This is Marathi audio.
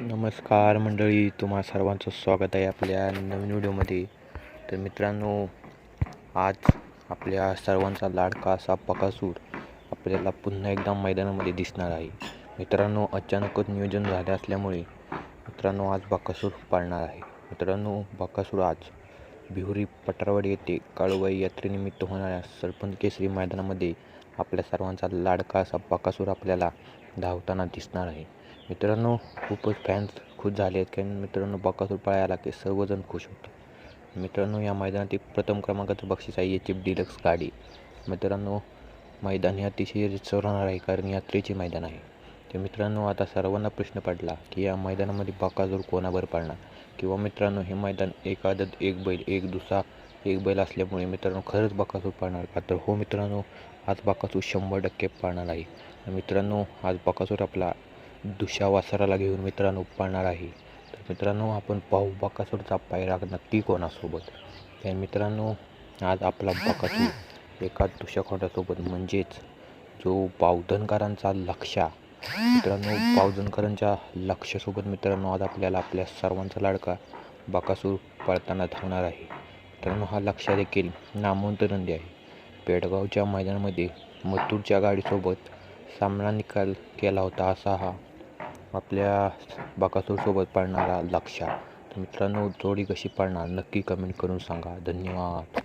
नमस्कार मंडळी तुम्हा सर्वांचं स्वागत आहे आपल्या नवीन व्हिडिओमध्ये. तर मित्रांनो आज आपल्या सर्वांचा लाडका असा पकासूर आपल्याला पुन्हा एकदा मैदानामध्ये दिसणार आहे. मित्रांनो अचानकच नियोजन झाले असल्यामुळे मित्रांनो आज बकासूर पाळणार आहे. मित्रांनो बकासूर आज बिहुरी पटरवाडी येथे काळूबाई यात्रेनिमित्त होणाऱ्या सरपंच केसरी मैदानामध्ये आपल्या सर्वांचा लाडका असा बकासूर आपल्याला धावताना दिसणार आहे. मित्रांनो खूपच फॅन्स खुश झाले आहेत. कारण मित्रांनो बकासूर पळायला की सर्वजण खुश होतात मित्रांनो या मैदानातील प्रथम क्रमांकाचं बक्षीस आहे याची डिलक्स गाडी. मित्रांनो मैदान हे अतिशय रितसर राहणार आहे कारण यात्रेचे मैदान आहे. तर मित्रांनो आता सर्वांना प्रश्न पडला की या मैदानामध्ये बकासूर कोणावर पडणार? किंवा मित्रांनो हे मैदान एक आदत एक बैल एक दुसरा एक बैल असल्यामुळे मित्रांनो खरंच बकासूर पाळणार का? तर हो मित्रांनो आज बकासूर शंभर टक्के पाळणार आहे. मित्रांनो आज बकासूर आपला दुशावासराला घेऊन मित्रांनो पाळणार आहे. तर मित्रांनो आपण पाहू बकासूरचा पायरा नक्की कोणासोबत? तर मित्रांनो आज आपला बकासूर एका दुशा म्हणजेच जो बावधनकरांचा लक्षा मित्रांनो बावधनकरांच्या लक्षासोबत मित्रांनो आज आपल्याला आपल्या सर्वांचा लाडका बकासूर पळताना धावणार आहे. मित्रांनो हा लक्ष देखील नामवंत नंदी आहे. पेडगावच्या मैदानामध्ये मथुरच्या गाडीसोबत सामना निकाल केला होता असा हा आपल्या बकासूरसोबत पाळणारा लक्षा तर मित्रांनो जोडी कशी पाळणार? नक्की कमेंट करून सांगा. धन्यवाद.